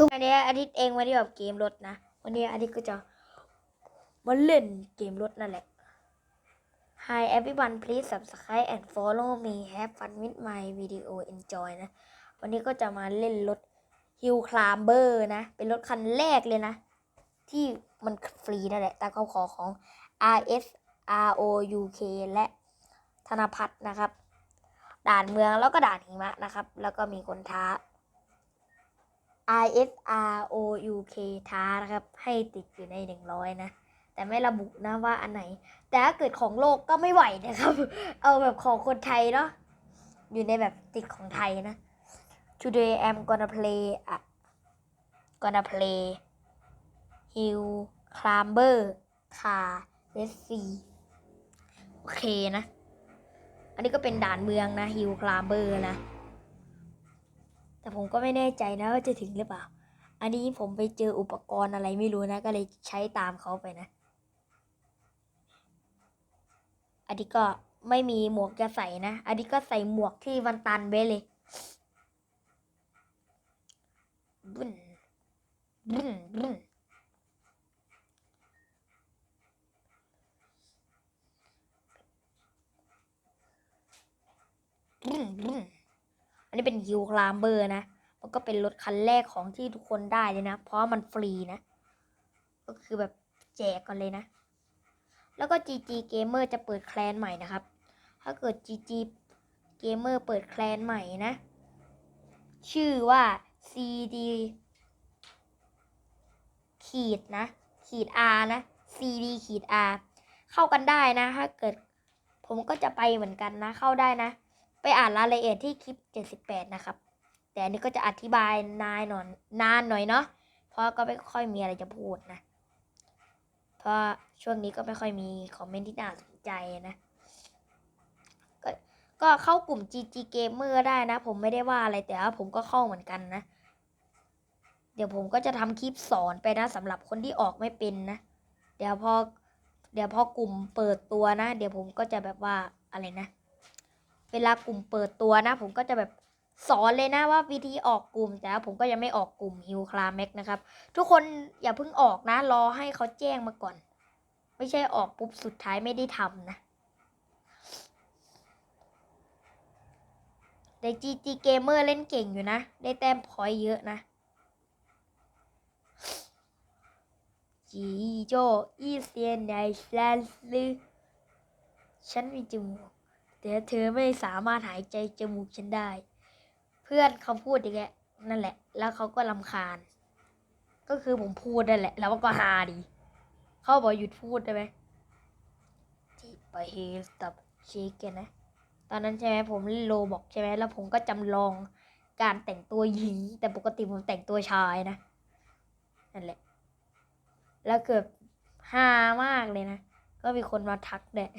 พิ่งวันนี้อาทิตย์เองวันที่แบบเกมรถนะ วันนี้อาทิตย์ก็จะมาเล่นเกมรถนั่นแหละ Hi everyone please subscribe and follow me have fun with my video enjoy นะ วันนี้ก็จะมาเล่นรถ Hill Climber นะ เป็นรถคันแรกเลยนะ ที่มันฟรีนั่นแหละตามคำขอของ RS ROUK และธนพัฒนนะครับ ด่านเมืองแล้วก็ด่านหิมะนะครับ แล้วก็มีคนท้า I S R O U K ท้านะครับ ให้ติดอยู่ในหนึ่งร้อยนะ แต่ไม่ระบุนะว่าอันไหน แต่ถ้าเกิดของโลกก็ไม่ไหวนะครับ เอาแบบของคนไทยเนาะอยู่ในแบบติดของไทยนะ Today I'm gonna play อะ gonna play Hill Climber Car Let's see โอเคนะ อันนี้ก็เป็นด่านเมืองนะ Hill Climber นะ แต่ผมก็ไม่แน่ใจนะว่าจะถึงหรือเปล่า อันนี้ผมไปเจออุปกรณ์อะไรไม่รู้นะ ก็เลยใช้ตามเขาไปนะ อันนี้ก็ไม่มีหมวกจะใส่นะ อันนี้ก็ใส่หมวกที่มันตันไปเลยบึ้นบึ้นบึ้นบึ้นบึ้น อั นนี้เป็นฮิวคลามเบอร์นะ มันก็เป็นรถคันแรกของที่ทุกคนได้เลยนะ เพราะมันฟรีนะ ก็คือแบบแจกกันเลยนะ แล้วก็ GG Gamer จะเปิดแคลนใหม่นะครับ ถ้าเกิด GG Gamer เปิดแคลนใหม่นะ ชื่อว่า CD ขีดนะ ขีด R นะ CD ขีด R เข้ากันได้นะ ถ้าเกิดผมก็จะไปเหมือนกันนะ เข้าได้นะ ไปอ่านรายละเอียดที่คลิป 78 นะครับ แต่อันนี้ก็จะอธิบายนายหน่อยนานหน่อยเนาะเพราะก็ไม่ค่อยมีอะไรจะพูดนะ เพราะช่วงนี้ก็ไม่ค่อยมีคอมเมนต์ที่น่าสนใจนะก็ก็เข้ากลุ่ม GG Gamer ได้นะ ผมไม่ได้ว่าอะไรแต่ว่าผมก็เข้าเหมือนกันนะ เดี๋ยวผมก็จะทำคลิปสอนไปนะสำหรับคนที่ออกไม่เป็นนะ เดี๋ยวพอเดี๋ยวพอกลุ่มเปิดตัวนะ เดี๋ยวผมก็จะแบบว่าอะไรนะ เวลากลุ่มเปิดตัวนะ ผมก็จะแบบสอนเลยนะว่าวิธีออกกลุ่มแต่ผมก็ยังไม่ออกกลุ่มฮิวคลาแม็กนะครับ ทุกคนอย่าเพิ่งออกนะ รอให้เขาแจ้งมาก่อน ไม่ใช่ออกปุ๊บสุดท้ายไม่ได้ทำนะแต่ GG Gamer เมอร์เล่นเก่งอยู่นะ ได้แต้มพอยเยอะนะ จีโจอีเซียนไนแลนด์ลือฉันมีจมูก แต่เธอไม่สามารถหายใจจมูกฉันได้ เพื่อนเขาพูดอย่างเงี้ยนั่นแหละ แล้วเขาก็ลำคาญ ก็คือผมพูดนั่นแหละ แล้วมันก็ฮาดี เขาบอกหยุดพูดได้ไหมที่ไปเฮสตับเชคกันนะ ตอนนั้นใช่ไหมผมเล่นโลบอกใช่ไหมแล้วผมก็จำลองการแต่งตัวหญิง แต่ปกติผมแต่งตัวชายนะ นั่นแหละ แล้วเกิดฮามากเลยนะ ก็มีคนมาทักเนี่ย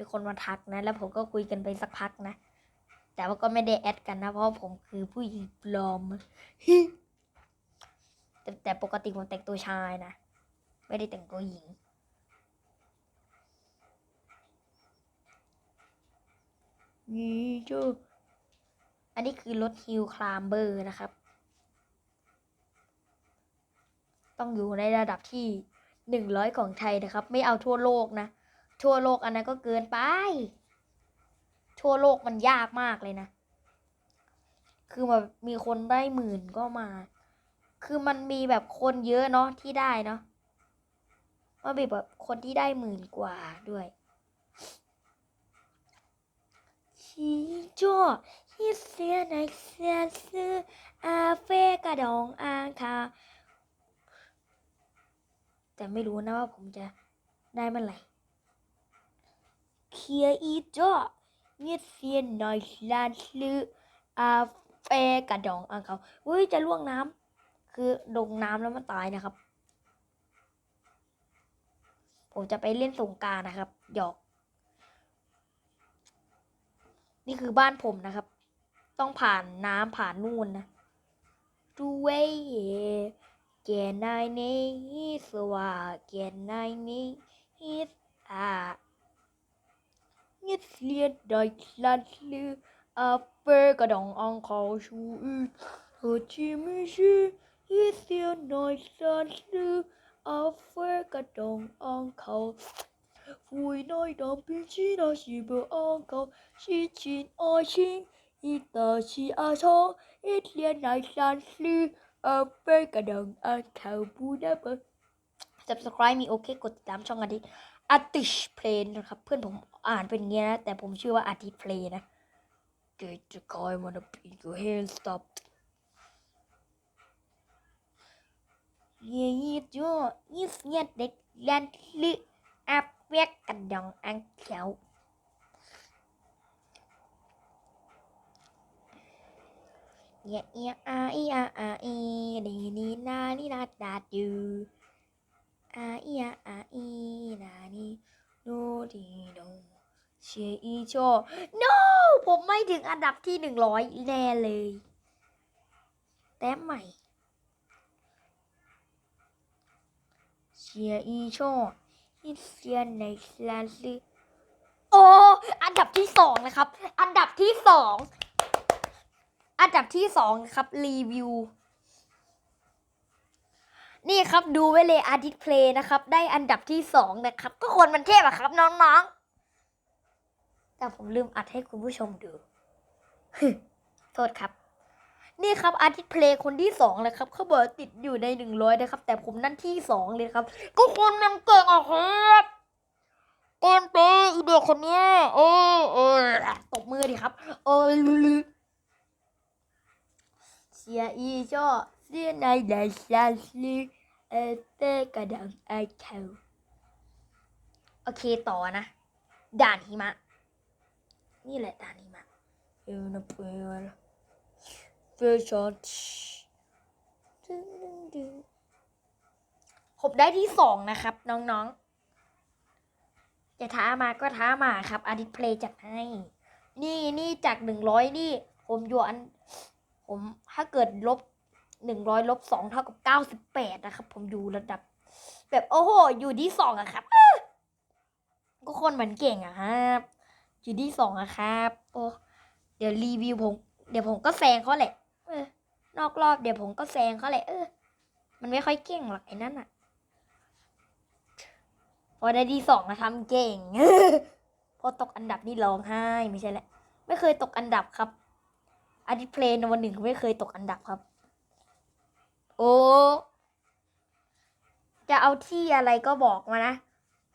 มีคนมาทักนะ แล้วผมก็คุยกันไปสักพักนะ แต่ว่าก็ไม่ได้แอดกันนะ เพราะผมคือผู้หญิงปลอมแต่แต่ปกติผมแต่งตัวชายนะ ไม่ได้แต่งตัวหญิง นี่จูอันนี้คือรถฮิลคลามเบอร์นะครับ ต้องอยู่ในระดับที่หนึ่งร้อยของไทยนะครับ ไม่เอาทั่วโลกนะ ทั่วโลกอันนั้นก็เกินไป ทั่วโลกมันยากมากเลยนะ คือแบบมีคนได้หมื่นก็มา คือมันมีแบบคนเยอะเนาะที่ได้เนาะมันมีแบบคนที่ได้หมื่นกว่าด้วยชีโจฮิเซียนไอเซียซื้ออาเฟกระดองอางคาแต่ไม่รู้นะว่าผมจะได้เมื่อไหร่ เคียอีจ้อเงียเซียนหน่อยลานลืออาเฟกระดองอ่างเขาเฮ้ยจะล่วงน้ำคือลงน้ำแล้วมันตายนะครับ ผมจะไปเล่นสงการนะครับ หยอก นี่คือบ้านผมนะครับ ต้องผ่านน้ำผ่านนู่นนะดูเว้ยเกียนายนี้สว่าเกียนายนี้ฮิตอ่า Jetzt wird Deutschland อาเฟกระดองอังเขาชูอีเธอที่ไม่ชื่อยี่เสียหน่อยสันลืออาเฟกระดองอังเขา vui nói đón biến chỉ nó chỉ bờ an cầu chỉ chín ai xin ít tờ chỉ a cho ít liên này san sư ở bên cả đồng an cầu bu đã bờ subscribe มีโอเคกดติดตามช่องอาทิตย์ อาติชเพลนนะครับ เพื่อนผมอ่านเป็นงเงี้ยนะ แต่ผมชื่อว่าอาทิตย์เพลนนะ Get the guy wanna be your hands stop เยี่ยจ้อยี่เสียเด็กยันลึอาเปียกกระดองอังเขียวเยี่ยเยี่ยอาอีอาอาอีดีนีนานีนาดาดู อาอีอาอาอีนานีโนดีโนเชียอีโช no ผมไม่ถึงอันดับที่หนึ่งร้อยแน่เลย แต้มใหม่ เชียอีโชอิเซียนในลาลีโอ้อันดับที่สองนะครับ อันดับที่สอง อันดับที่สองครับรีวิว นี่ครับดูไว้เลยอาทิตย์เพลย์นะครับ ได้อันดับที่สองนะครับ ก็คนมันเทพอะครับน้องๆ แต่ผมลืมอัดให้คุณผู้ชมดูโทษครับ นี่ครับอาทิตย์เพลย์คนที่สองเลยครับเขาบอกติดอยู่ในหนึ่งร้อยนะครับ แต่ผมนั่นที่สองเลยครับ ก็คนมันเก่งอะครับเกินไปอีเด็กคนเนี้ยเออเออตบมือดิครับเออลือ เสียอีช่อเสียในเดชาลีเอเตกระดังไอเคลโอเคต่อนะ ด่านหิมะ นี่แหละด่านหิมะเอวนะเพื่อนเพื่อช็อตดึงดึงดึงผมได้ที่สองนะครับ น้องๆ จะท้ามาก็ท้ามาครับอาทิตย์เพลย์จัดให้ นี่นี่จากหนึ่งร้อยนี่ ผมอยู่อัน ผมถ้าเกิดลบหนึ่งร้อยลบสองเท่ากับเก้าสิบแปดนะครับ ผมอยู่ระดับ แบบโอ้โห อยู่ที่สองอะครับก็คนเหมือนเก่งอะครับอยู่ที่สองอะครับ โอ้เดี๋ยวรีวิวผม เดี๋ยวผมก็แซงเขาแหละ เออนอกรอบเดี๋ยวผมก็แซงเขาแหละเออ มันไม่ค่อยเก่งหรอกไอ้นั่นอะพอได้ที่สองนะทำเก่ง พอตกอันดับนี่ร้องไห้ไม่ใช่แหละ ไม่เคยตกอันดับครับ อาทิตย์เพลนวันหนึ่งไม่เคยตกอันดับครับ โอ้จะเอาที่อะไรก็บอกมานะ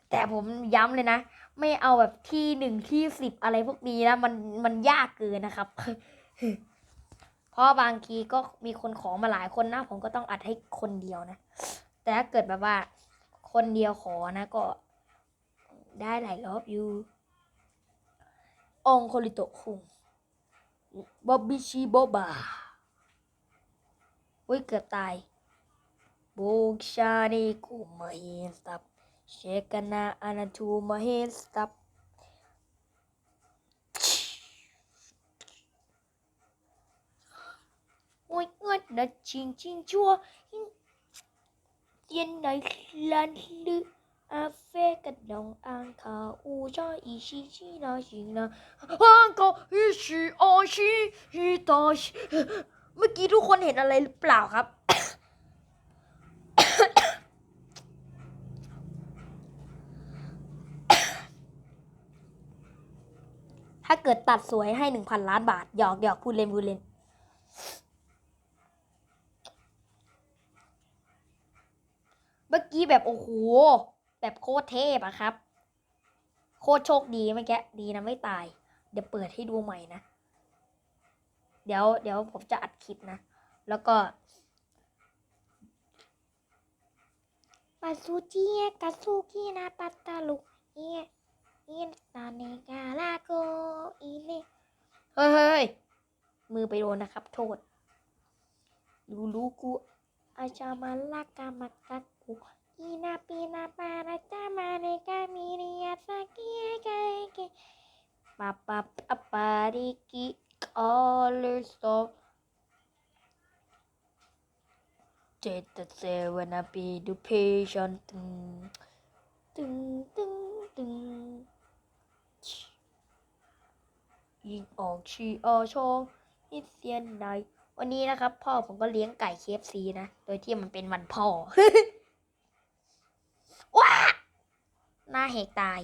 แต่ผมย้ำเลยนะ ไม่เอาแบบที่หนึ่งที่สิบอะไรพวกนี้นะ มันมันยากเกินนะครับ เพราะบางทีก็มีคนขอมาหลายคนนะ ผมก็ต้องอัดให้คนเดียวนะ แต่ถ้าเกิดแบบว่า คนเดียวขอนะก็ ได้หลายรอบอยู่องโคลิโตคุง บอบบิชิโบบาอุ้ยเกือบตายบุกชานีกูมาเฮ นสตับเชกานาอานาทูมาเฮนสตับโอ้ยเงินนะชิงชิงชัวเตียนในลันลืออาเฟกับน้องอังคาอูชออีชิชินาชินาอังคาอีชิอาชิฮิตาชิเมื่อกี้ทุกคนเห็นอะไรหรือเปล่าครับ ถ้าเกิดตัดสวยให้หนึ่งพันล้านบาท หยอกหยอกพูดเล่นพูดเล่นเมื่อกี้แบบ โอ้โห แบบโคตรเทพอะครับ โคตรโชคดีเมื่อกี้ดีนะไม่ตาย เดี๋ยวเปิดให้ดูใหม่นะ เดี๋ยวเดี๋ยวผมจะอัดคลิปนะ แล้วก็ปาซูจิเอกาซูกินาตาตาลุเออินตาเนกาลาโกอีเนเฮ้ยเฮ้ยมือไปโดนนะครับ โทษลูลูกูอาจามาลากามากักูอีนาปีนาปาราจามาเรกามิริยาสากิเอเกเกปาปาปาปาริกิออลสโตเจตเซวันาปีดูเพชันตึงตึงตึงตึงยิงออกชีออชงฮิเซียนไดวันนี้นะครับ พ่อผมก็เลี้ยงไก่เคฟซีนะ โดยที่มันเป็นวันพ่อ ว้าหน้าเหกตาย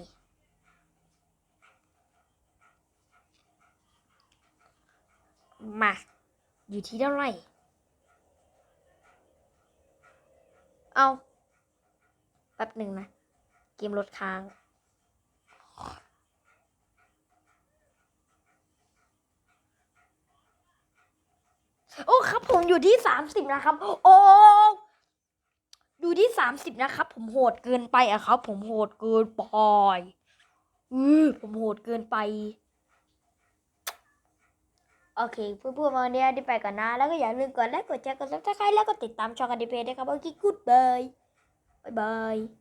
มา อยู่ที่เท่าไหร่ เอาแป๊บหนึ่งนะ เกมลดค้างโอ้ครับผมอยู่ที่สามสิบนะครับ โอ้ อยู่ที่สามสิบนะครับ ผมโหดเกินไปอะครับ ผมโหดเกินไปอือผมโหดเกินไป โอเคเพื่อนๆวันนี้ได้ไปก่อนนะ แล้วก็อย่าลืมกดไลค์กดแชร์กดซับสไครต์แล้วก็ติดตามช่องกันดีเพย์ด้วยครับโอเคกูดบายบาย